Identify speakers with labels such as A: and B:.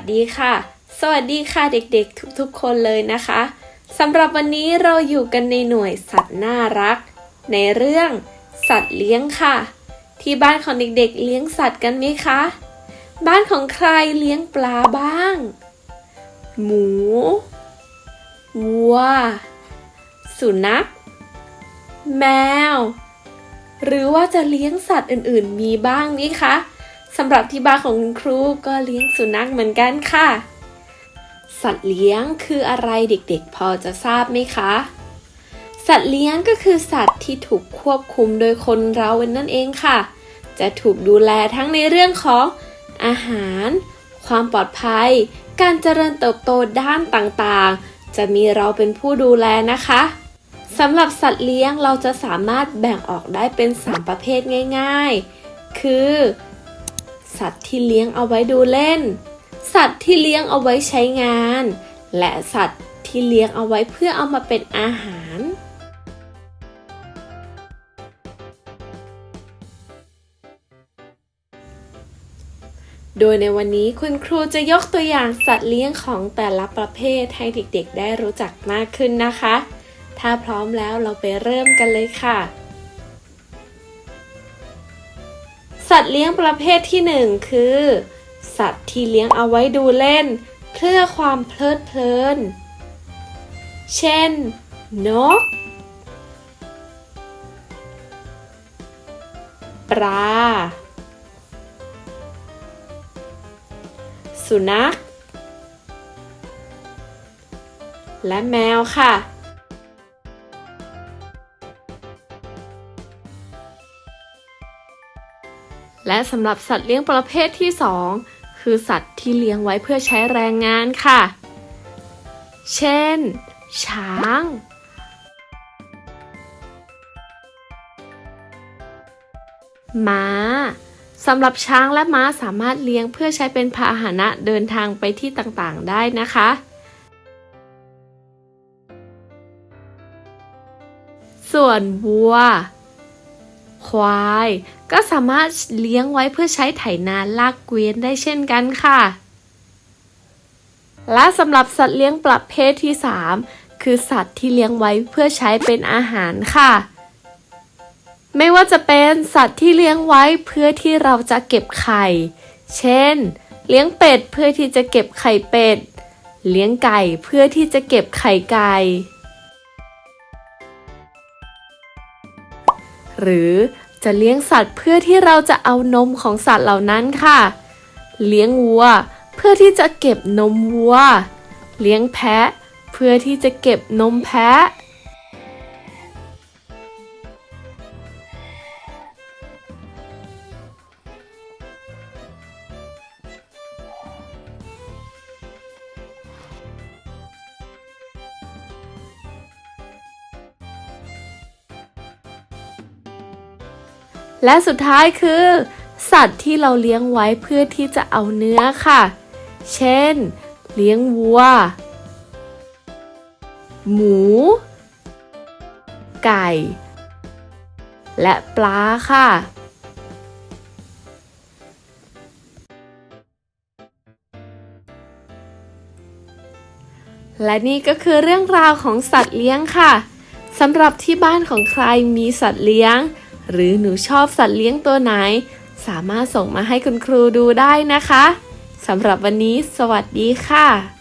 A: วัสดีค่ะ สวัสดีค่ะเด็กๆ ทุกๆคนเลยนะคะสำหรับวันนี้เราอยู่กันในหน่วยสัตว์น่ารัก ในเรื่องสัตว์เลี้ยงค่ะ ที่บ้านของเด็กๆ เลี้ยงสัตว์กันไหมคะ บ้านของใครเลี้ยงปลาบ้าง หมูวัว สุนัข แมว หรือว่าจะเลี้ยงสัตว์อื่นๆ มีบ้างไหมคะ สำหรับที่บ้านของคุณครูก็เลี้ยงสุนัขเหมือนกันค่ะ สัตว์เลี้ยงคืออะไรเด็กๆ พอจะทราบไหมคะ สัตว์เลี้ยงก็คือสัตว์ที่ถูกควบคุมโดยคนเรานั่นเองค่ะ จะถูกดูแลทั้งในเรื่องของอาหาร ความปลอดภัย การเจริญเติบโตด้านต่างๆ จะมีเราเป็นผู้ดูแลนะคะสำหรับสัตว์เลี้ยงเราจะสามารถแบ่งออกได้เป็น 3 ประเภทง่าย ๆ คือ สัตว์ที่เลี้ยงเอาไว้ดูเล่น สัตว์ที่เลี้ยงเอาไว้ใช้งาน และสัตว์ที่เลี้ยงเอาไว้เพื่อเอามาเป็นอาหาร โดยในวันนี้คุณครูจะยกตัวอย่างสัตว์เลี้ยงของแต่ละประเภทให้เด็กๆ ได้รู้จักมากขึ้นนะคะ ถ้าพร้อมแล้วเราไปเริ่มกันเลยค่ะ สัตว์เลี้ยงประเภทที่หนึ่งคือ สัตว์ที่เลี้ยงเอาไว้ดูเล่น เพื่อความเพลิดเพลิน เช่น นก ปลา สุนัข และแมวค่ะ และสำหรับสัตว์เลี้ยงประเภทที่ 2 คือสัตว์ที่เลี้ยงไว้เพื่อใช้แรงงานค่ะ เช่น ช้าง ม้าสำหรับช้างและม้าสามารถเลี้ยงเพื่อใช้เป็นพาหนะเดินทางไปที่ต่างๆ ได้นะคะ ส่วนวัว ควาย ก็สามารถเลี้ยงไว้เพื่อใช้ไถนาลากเกวียนได้เช่นกันค่ะ และสำหรับสัตว์เลี้ยงประเภทที่ 3 คือสัตว์ที่เลี้ยงไว้เพื่อใช้เป็นอาหารค่ะ ไม่ว่าจะเป็นสัตว์ที่เลี้ยงไว้เพื่อที่เราจะเก็บไข่ เช่น เลี้ยงเป็ดเพื่อที่จะเก็บไข่เป็ด เลี้ยงไก่เพื่อที่จะเก็บไข่ไก่หรือ จะเลี้ยงสัตว์เพื่อที่เราจะเอานมของสัตว์เหล่านั้นค่ะ เลี้ยงวัว เพื่อที่จะเก็บนมวัว เลี้ยงแพะ เพื่อที่จะเก็บนมแพะ และสุดท้ายคือ สัตว์ที่เราเลี้ยงไว้เพื่อที่จะเอาเนื้อค่ะ เช่น เลี้ยงวัว หมู ไก่ และปลาค่ะและนี่ก็คือเรื่องราวของสัตว์เลี้ยงค่ะสำหรับที่บ้านของใครมีสัตว์เลี้ยง หรือหนูชอบสัตว์เลี้ยงตัวไหน สามารถส่งมาให้คุณครูดูได้นะคะสำหรับวันนี้ สวัสดีค่ะ